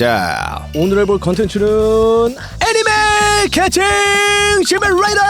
자 오늘 해볼 컨텐츠는 애니메 캐칭 시뮬레이터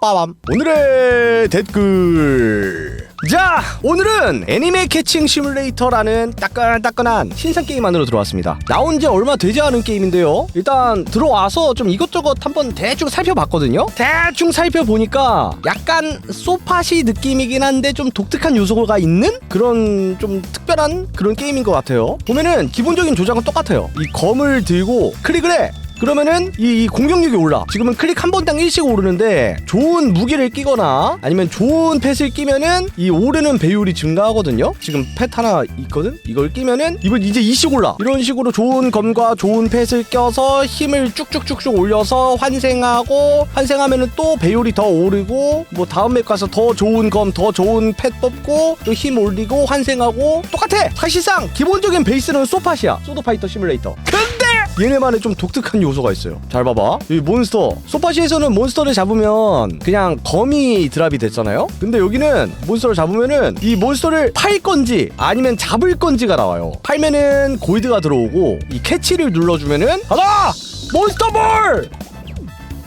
빠밤. 오늘의 댓글 자 오늘은 애니메 캐칭 시뮬레이터라는 따끈따끈한 신상 게임 안으로 들어왔습니다. 나온 지 얼마 되지 않은 게임인데요. 일단 들어와서 좀 이것저것 한번 대충 살펴봤거든요. 대충 살펴보니까 약간 소파시 느낌이긴 한데 좀 독특한 요소가 있는 그런 좀 특별한 그런 게임인 것 같아요. 보면은 기본적인 조작은 똑같아요. 이 검을 들고 클릭을 해 그러면은 이, 이 공격력이 올라. 지금은 클릭 한 번당 1씩 오르는데 좋은 무기를 끼거나 아니면 좋은 펫을 끼면은 이 오르는 배율이 증가하거든요. 지금 펫 하나 있거든. 이걸 끼면은 이번 이제 2씩 올라. 이런 식으로 좋은 검과 좋은 펫을 껴서 힘을 쭉쭉쭉쭉 올려서 환생하고 환생하면은 또 배율이 더 오르고 뭐 다음 맵 가서 더 좋은 검, 더 좋은 펫 뽑고 또 힘 올리고 환생하고 똑같아. 사실상 기본적인 베이스는 소팟이야. 소드 파이터 시뮬레이터. 근데 얘네만의 좀 독특한 요소가 있어요. 잘 봐봐. 이 몬스터. 소파시에서는 몬스터를 잡으면 그냥 검이 드랍이 됐잖아요. 근데 여기는 몬스터를 잡으면은 이 몬스터를 팔 건지 아니면 잡을 건지가 나와요. 팔면은 골드가 들어오고 이 캐치를 눌러주면은 하나 몬스터볼 아,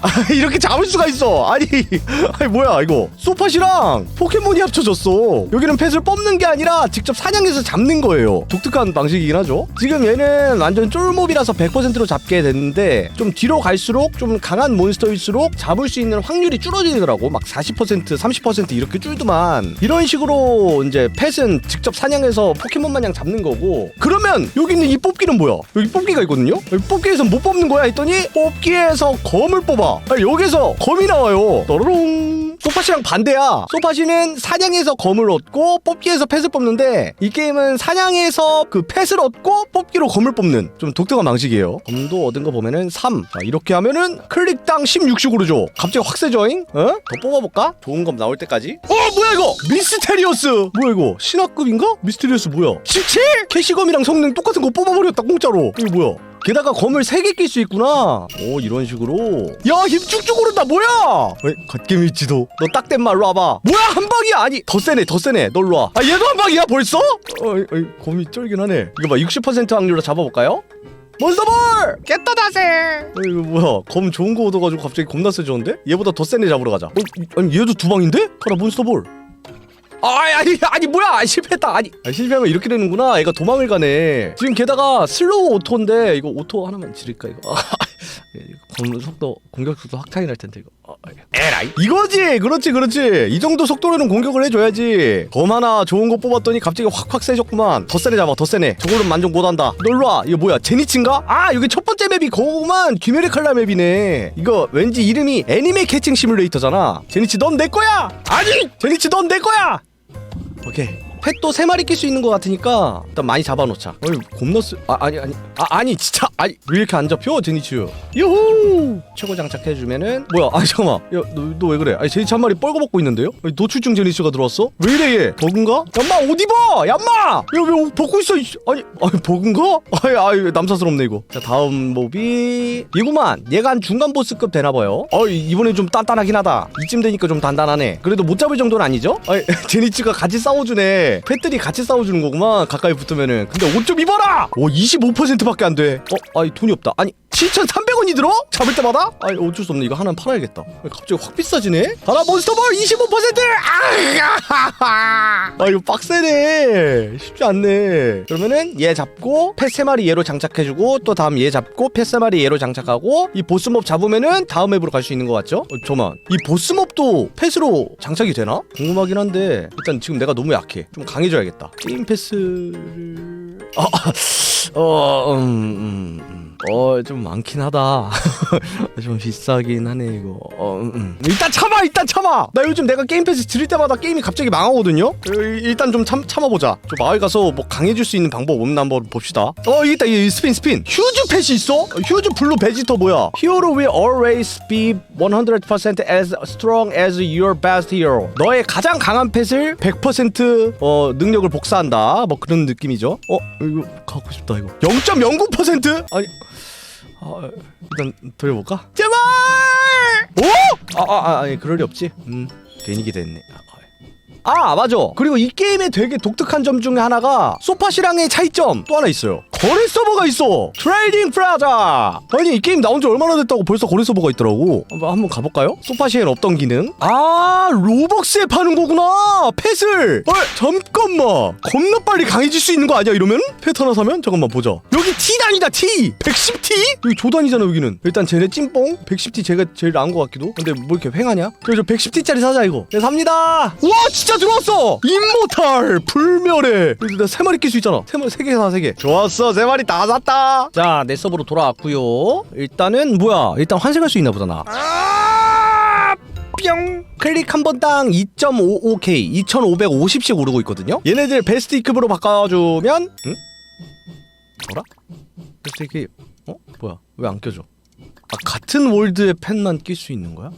이렇게 잡을 수가 있어. 아니, 아니 뭐야 이거? 소팟이랑 포켓몬이 합쳐졌어. 여기는 펫을 뽑는 게 아니라 직접 사냥해서 잡는 거예요. 독특한 방식이긴 하죠. 지금 얘는 완전 쫄몹이라서 100%로 잡게 됐는데 좀 뒤로 갈수록 좀 강한 몬스터일수록 잡을 수 있는 확률이 줄어들더라고. 막 40%, 30% 이렇게 줄더만. 이런 식으로 이제 펫은 직접 사냥해서 포켓몬 마냥 잡는 거고. 그러면 여기 있는 이 뽑기는 뭐야? 여기 뽑기가 있거든요. 여기 뽑기에서 못 뽑는 거야 했더니 뽑기에서 검을 뽑아. 아니, 여기서 검이 나와요. 또르롱. 소파시랑 반대야. 소파시는 사냥해서 검을 얻고 뽑기에서 펫을 뽑는데 이 게임은 사냥해서 그 펫을 얻고 뽑기로 검을 뽑는 좀 독특한 방식이에요. 검도 얻은 거 보면은 3. 자, 이렇게 하면은 클릭당 16씩 오르죠. 갑자기 확 세져잉? 어? 더 뽑아볼까? 좋은 검 나올 때까지. 어, 뭐야 이거? 미스테리어스. 뭐야 이거? 신화급인가? 미스테리어스 뭐야? 17? 캐시검이랑 성능 똑같은 거 뽑아버렸다 공짜로. 이거 뭐야? 게다가 검을 3개 낄 수 있구나. 오, 이런 식으로. 야, 힘 쭉쭉 오른다. 뭐야? 왜, 갓겜일지도. 너 딱된 말로 와봐. 뭐야, 한 방이야. 아니, 더 세네, 더 세네. 널로 와. 아, 얘도 한 방이야, 벌써? 어이, 어이, 검이 쩔긴 하네. 이거 봐, 60% 확률로 잡아볼까요? 몬스터볼! 깨떠다세 어, 이거 뭐야? 검 좋은 거 얻어가지고 갑자기 겁나 세졌는데? 얘보다 더 센 애 잡으러 가자. 어, 이- 아니 얘도 두 방인데? 가라 몬스터볼. 아 아니 아니 뭐야? 아, 실패했다. 아니. 아, 실패하면 이렇게 되는구나. 얘가 도망을 가네. 지금 게다가 슬로우 오토인데 이거 오토 하나만 지를까 이거? 아, 예, 이거 검 속도 공격 속도 확장이 날 텐데 이거. 아, 아, 에라이? 이거지! 그렇지 그렇지. 이 정도 속도로는 공격을 해줘야지. 검 하나 좋은 거 뽑았더니 갑자기 확확 세졌구만. 더 세네 잡아. 더 세네. 저거는 만족 못한다. 놀러와. 이거 뭐야? 제니친가? 아 여기 첫 번째 맵이 거구만. 귀멸의 칼라 맵이네. 이거 왠지 이름이 애니메 캐칭 시뮬레이터잖아. 제니치 넌 내 거야! 아니! 제니치 넌 내 거야 오 펫도 세 마리 낄 수 있는 것 같으니까 일단 많이 잡아놓자. 어이 겁나 쓰. 아 아니 아니 아 아니 진짜 아니 왜 이렇게 안 잡혀 제니츠? 유후 최고 장착해주면은 뭐야? 아 잠깐만 야너 너 왜 그래? 아니 제니츠 한 마리 뻘거벗고 있는데요? 아니, 노출증 제니츠가 들어왔어? 왜 이래 얘? 버그인가? 얌마 옷 입어! 얌마! 야왜 벗고 있어? 아니 아니 버그인가? 아니 아니 남사스럽네 이거. 자 다음 몹이 얘구만. 얘가 한 중간 보스급 되나봐요. 어 이번엔 좀 단단하긴 하다. 이쯤 되니까 좀 단단하네. 그래도 못 잡을 정도는 아니죠? 아니 제니츠가 같이 싸워주네. 펫들이 같이 싸워주는 거구만. 가까이 붙으면은. 근데 옷 좀 입어라. 오 25%밖에 안 돼. 어 아니 돈이 없다. 아니 7,300원이 들어? 잡을 때마다? 아니 어쩔 수 없네. 이거 하나는 팔아야겠다. 왜 갑자기 확 비싸지네? 가라 몬스터볼 25%! 아! 아 이거 빡세네. 쉽지 않네. 그러면은 얘 잡고 펫세 마리 얘로 장착해주고 또 다음 얘 잡고 펫세 마리 얘로 장착하고 이 보스몹 잡으면은 다음 맵으로 갈 수 있는 것 같죠? 어, 잠만 이 보스몹도 펫으로 장착이 되나? 궁금하긴 한데 일단 지금 내가 너무 약해. 좀 강해져야겠다. 게임 패스를 아, 어, 음, 음, 음. 어, 좀 많긴 하다. 좀 비싸긴 하네, 이거. 어, 음, 음. 일단 참아, 일단 참아! 나 요즘 내가 게임 패스 들을 때마다 게임이 갑자기 망하거든요? 어, 일단 좀 참, 참아보자. 저 마을 가서 뭐 강해질 수 있는 방법 없나 한번 봅시다. 어, 있다, 이 스핀, 스핀. 휴즈 펫이 있어? 어, 휴즈 블루 베지터 뭐야? Hero will always be 100% as strong as your best hero. 너의 가장 강한 펫을 100% 어, 능력을 복사한다. 뭐 그런 느낌이죠. 어, 이거 갖고 싶다, 이거. 0.09%? 아니. 아, 일단 돌려볼까? 제발! 오! 아, 아, 아, 아니 그럴 리 없지. 음, 괜히 기대했네. 아, 아. 아 맞아 그리고 이 게임의 되게 독특한 점 중에 하나가 소파시랑의 차이점 또 하나 있어요 거래 서버가 있어. 트레이딩 프라자. 아니 이 게임 나온 지 얼마나 됐다고 벌써 거래 서버가 있더라고. 한번, 가볼까요? 소파시엔 없던 기능. 아 로벅스에 파는 거구나. 펫을 어 잠깐만. 겁나 빨리 강해질 수 있는 거 아니야 이러면? 펫 하나 사면? 잠깐만 보자. 여기 T단이다 T. 110T? 여기 조단이잖아 여기는. 일단 쟤네 찐뽕. 110T 제가 제일 나은 것 같기도. 근데 뭐 이렇게 횡하냐? 그래서 110T짜리 사자 이거. 네 삽니다. 와 진짜 들어왔어. 임모탈. 불멸의. 그래도 나세 마리 낄 수 있잖아. 세 마리 세개 사 세 개. 좋았어 세 마리 다 샀다 자 내 서버로 돌아왔고요 일단은 뭐야 일단 환생할 수 있나 보다 나뿅 클릭 한 번당 2.55K 2550씩 오르고 있거든요 얘네들 베스트 이급으로 바꿔주면 응? 뭐라? 베스트 이급 어? 뭐야 왜 안 껴져 아 같은 월드의 펜만 낄 수 있는 거야?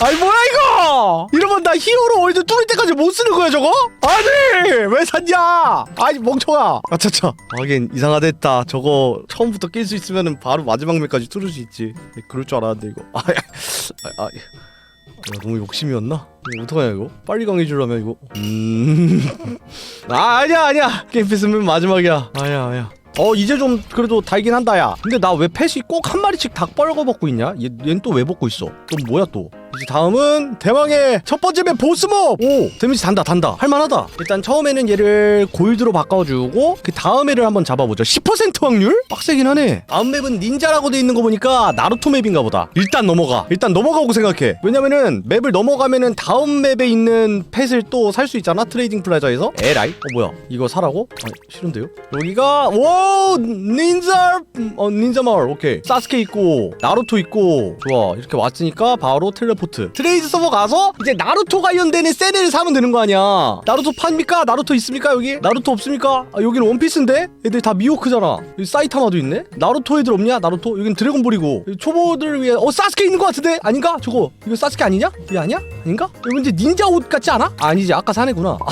아이 뭐야 이거? 이러면 나 히어로 월드 뚫을 때까지 못 쓰는 거야 저거? 아니! 왜 샀냐? 아니 멍청아. 아차차. 하긴 이상하됐다. 저거 처음부터 낄 수 있으면은 바로 마지막 맵까지 뚫을 수 있지. 그럴 줄 알았는데 이거. 아, 아, 아, 야, 너무 욕심이었나? 어떡하냐 이거? 빨리 강해지려면 이거. 음... 아 아니야 아니야. 게임 패스면 마지막이야. 아니야 아니야. 어 이제 좀 그래도 달긴 한다 야. 근데 나 왜 펫이 꼭 한 마리씩 닭 빨고 먹고 있냐? 얘, 얘는 또 왜 먹고 있어? 또 뭐야 또? 이제 다음은 대망의 첫 번째 맵 보스몹! 오! 데미지 단다 단다. 할만하다. 일단 처음에는 얘를 골드로 바꿔주고 그 다음 애를 한번 잡아보자 10% 확률? 빡세긴 하네. 다음 맵은 닌자라고 돼 있는 거 보니까 나루토 맵인가 보다. 일단 넘어가. 일단 넘어가고 생각해. 왜냐면은 맵을 넘어가면은 다음 맵에 있는 펫을 또 살 수 있잖아 트레이딩 플라자에서? 에라이? 어 뭐야. 이거 사라고? 아 싫은데요? 여기가 오 닌자 어 닌자 마을. 오케이. 사스케 있고 나루토 있고. 좋아. 이렇게 왔으니까 바로 텔레포트 트레이드 서버 가서 이제 나루토 관련된 세레를 사면 되는 거 아니야 나루토 팝니까? 나루토 있습니까 여기? 나루토 없습니까? 아 여기는 원피스인데? 애들 다 미호크잖아 여기 사이타마도 있네? 나루토 애들 없냐? 나루토? 여긴 드래곤볼이고 초보들을 위해 어 사스케 있는 거 같은데? 아닌가? 저거 이거 사스케 아니냐? 이게 아니야? 아닌가? 여기 이제 닌자 옷 같지 않아? 아니지 아까 산 애구나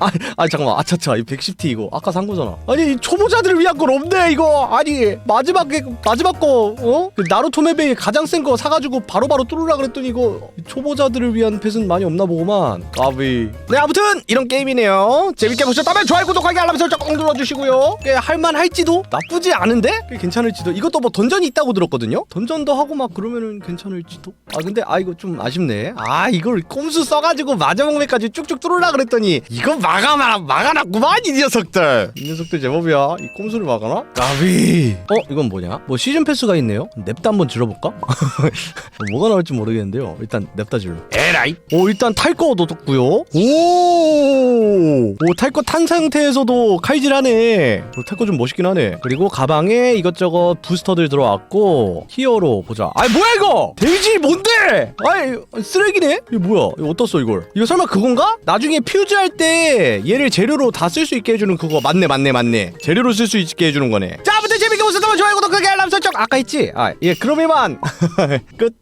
아, 아 잠깐만 아차차 이 110T 이거 아까 산 거잖아 아니 이 초보자들을 위한 건 없네 이거 아니 마지막에 마지막 거 어? 그 나루토 맵에 가장 센 거 사가지고 바로바로 뚫으라 그랬더니 이거 초보자들을 위한 펫은 많이 없나 보구만. 까비. 네 아무튼 이런 게임이네요. 재밌게 보셨다면 좋아요 구독하기 알람 설정 꼭 눌러주시고요. 꽤 할만할지도 나쁘지 않은데 꽤 괜찮을지도. 이것도 뭐 던전이 있다고 들었거든요. 던전도 하고 막 그러면은 괜찮을지도? 아 근데 아 이거 좀 아쉽네. 아 이걸 꼼수 써가지고 마지막 맵까지 쭉쭉 뚫으라 그랬더니 이거 막아놔 막아놨구만 이 녀석들. 이 녀석들 제법이야. 이 꼼수를 막아놔? 까비. 어 이건 뭐냐? 뭐 시즌 패스가 있네요. 냅다 한번 질러볼까? 뭐가 나올지 모르겠는데요 일단 냅다 질러 에라이. 오 일단 탈 거 얻었고요. 오탈 거 탄 상태에서도 칼질하네. 탈 거 좀 멋있긴 하네. 그리고 가방에 이것저것 부스터들 들어왔고 히어로 보자. 아이 뭐야 이거? 데미지 뭔데? 아이 쓰레기네? 이거 뭐야? 이거 써 이걸? 이거 설마 그건가? 나중에 퓨즈 할 때 얘를 재료로 다 쓸 수 있게 해주는 그거. 맞네 맞네 맞네. 재료로 쓸 수 있게 해주는 거네. 자 아무튼 재밌게 보셨다면 좋아요 구독 크기 알람 설정. 아까 했지? 아예 그럼 이만. 끝